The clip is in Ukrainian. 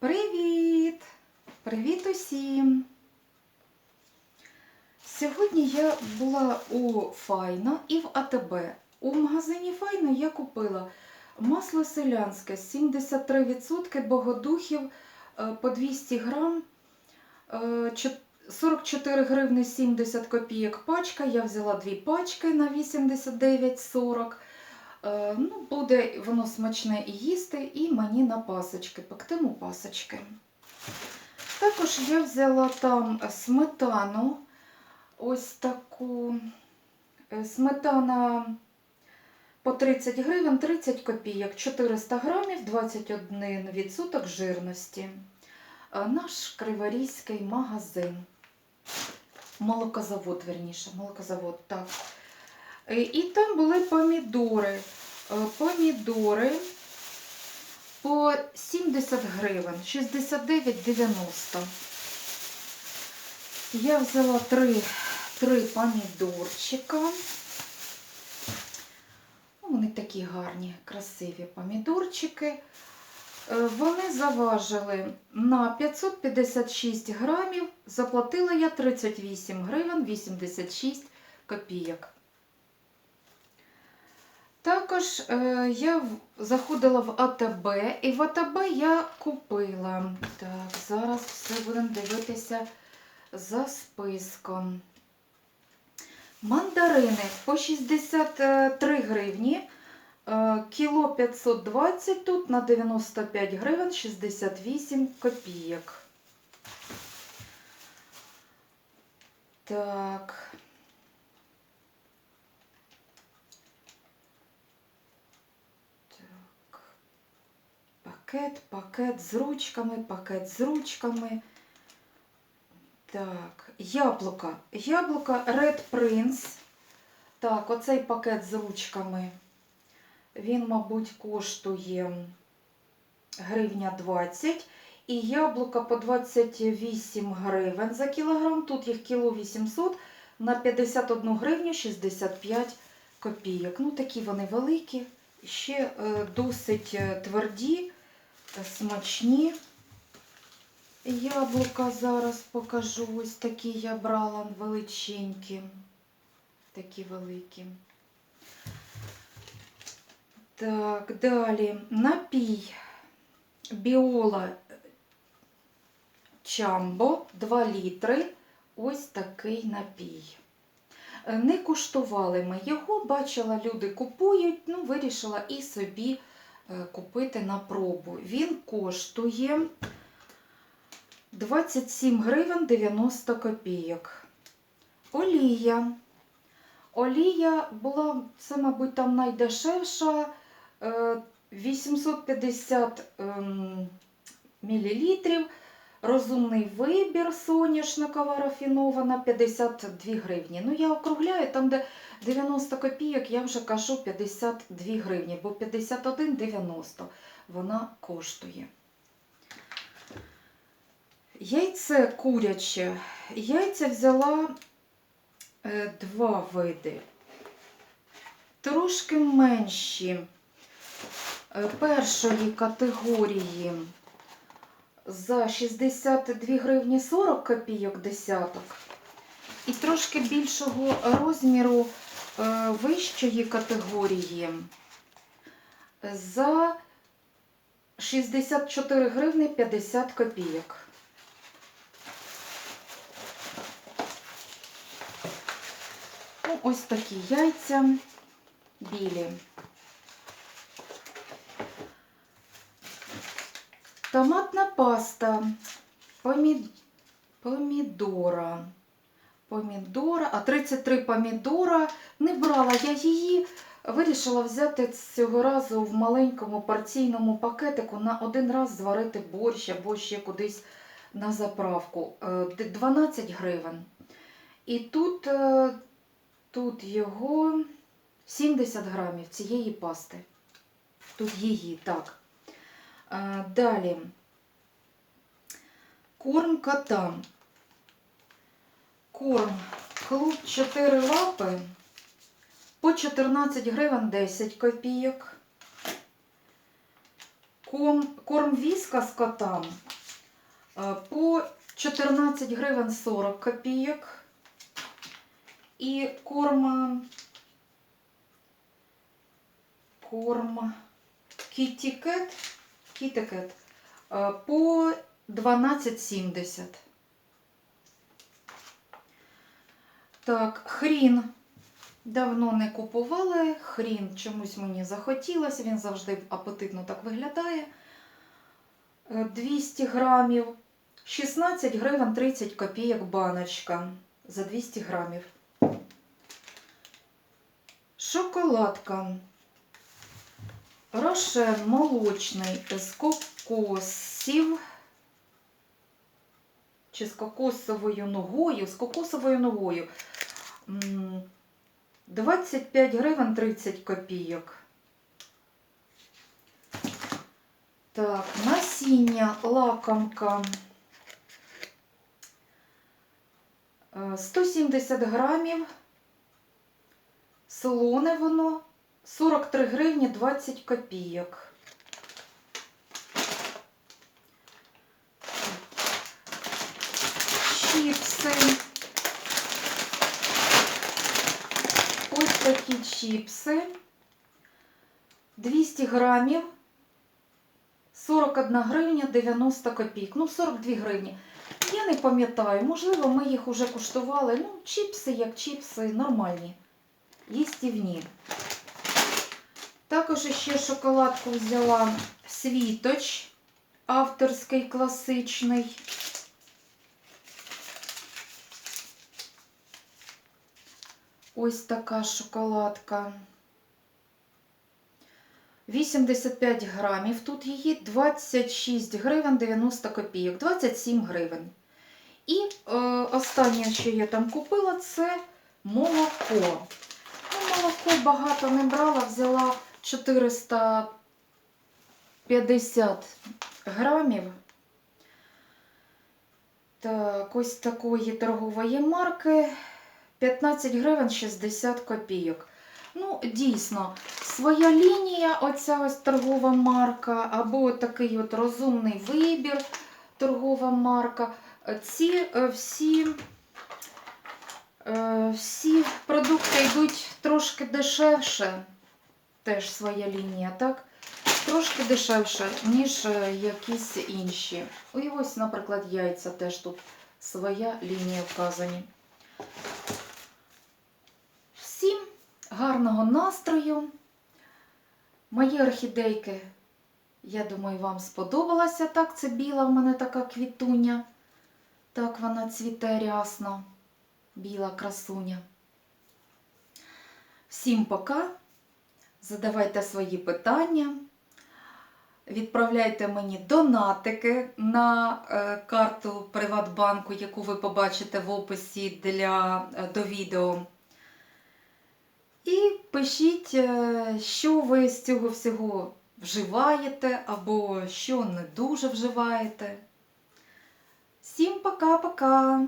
Привіт! Привіт усім! Сьогодні я була у Файна і в АТБ. У магазині Файна я купила масло селянське 73% богодухів е, по 200 грам, е, 44 гривни 70 копійок пачка. Я взяла дві пачки на 89,40. Е, Ну, буде воно смачне і їсти, і мені на пасочки, пектиму пасочки. Також я взяла там сметану, ось таку е, сметана по 30 гривень, 30 копійок, 400 грамів, 21% жирності. Е, Наш криворізький магазин. Молокозавод, верніше, молокозавод, так. Е, І там були помідори. Е, Помідори по 70 гривень, 69,90. Я взяла три, три помідорчика. Ну, Вони такі гарні, красиві помідорчики. Е, Вони заважили на 556 грамів. Заплатила я 38 гривень 86 копійок. Також е, я заходила в АТБ, і в АТБ я купила. Так, зараз все будемо дивитися за списком. Мандарини по 63 гривні. е, Кіло 520 тут на 95 гривень 68 копійок. Так. Так. Пакет, пакет з ручками, пакет з ручками. Так, яблука. Яблука Red Prince. Так, оцей пакет з ручками. Він, мабуть, коштує гривня 20. І яблука по 28 гривень за кілограм. Тут їх кіло 800 на 51 гривню 65 копійок. Ну, такі вони великі, ще е, досить е, тверді, е, смачні. Яблука зараз покажу. Ось такі я брала величенькі. Такі великі. Так, далі. Напій Біола Чамбо 2 літри. Ось такий напій. Е, Не куштували ми його, бачила, люди купують, ну, вирішила і собі купити на пробу. Він коштує 27 гривень 90 копійок. Олія. Олія була, це, мабуть, там найдешевша. е, 850 ем, мілілітрів. Розумний вибір соняшникова рафінована 52 гривні. Ну, я округляю, там, де 90 копійок, я вже кажу 52 гривні, бо 51,90 вона коштує. Яйце куряче. Яйця взяла е, два види. Трошки менші е, першої категорії за 62 гривні 40 копійок десяток. І трошки більшого розміру е, вищої категорії за 64 гривні 50 копійок. Ну, ось такі яйця білі. Томатна паста, помі... помідора. Помідора, а 33 помідора. Не брала я її, вирішила взяти цього разу в маленькому порційному пакетику на один раз зварити борщ або ще кудись на заправку. Е, 12 гривень. І тут, е, тут його 70 грамів цієї пасти. Тут її, так. Далі. Корм котам. Корм клуб 4 лапи по 14 гривень 10 копійок. Корм віска з котам по 14 гривень 40 копійок. І корм, корм кітікет, кітикет е, по 12,70. Так, хрін. Давно не купували. Хрін чомусь мені захотілося. Він завжди апетитно так виглядає. Е, 200 грамів. 16 гривень 30 копійок баночка за 200 грамів. Шоколадка. Рошен молочний з кокосів. Чи з кокосовою ногою? З кокосовою ногою. М, 25 гривень 30 копійок. Так, насіння лакомка. Е, 170 грамів. Солоне воно 43 гривні 20 копійок. Чіпси. Ось такі чіпси. 200 грамів. 41 гривня 90 копійок. Ну, 42 гривні. Я не пам'ятаю, можливо, ми їх уже куштували. Ну, чіпси як чіпси, нормальні. Їстівні. Також ще шоколадку взяла світоч авторський класичний. Ось така шоколадка. 85 грамів. Тут її 26 гривень 90 копійок, 27 гривень. І е, останнє, що я там купила, це молоко. Ну, молоко багато не брала, взяла 450 грамів. Так, ось такої торгової марки 15 гривень 60 копійок. Ну, дійсно, своя лінія, оця ось торгова марка, або такий от розумний вибір, торгова марка. Ці е, всі, е, всі продукти йдуть трошки дешевше, теж своя лінія, так? Трошки дешевше, ніж е, якісь інші. І ось, наприклад, яйця теж тут своя лінія вказані. Всім гарного настрою. Мої орхідейки, я думаю, вам сподобалася. Так, це біла в мене така квітуня. Так вона цвіте рясно. Біла красуня. Всім пока. Задавайте свої питання. Відправляйте мені донатики на е, карту Приватбанку, яку ви побачите в описі для, е, до відео. І пишіть, е, що ви з цього всього вживаєте, або що не дуже вживаєте. Всім пока-пока!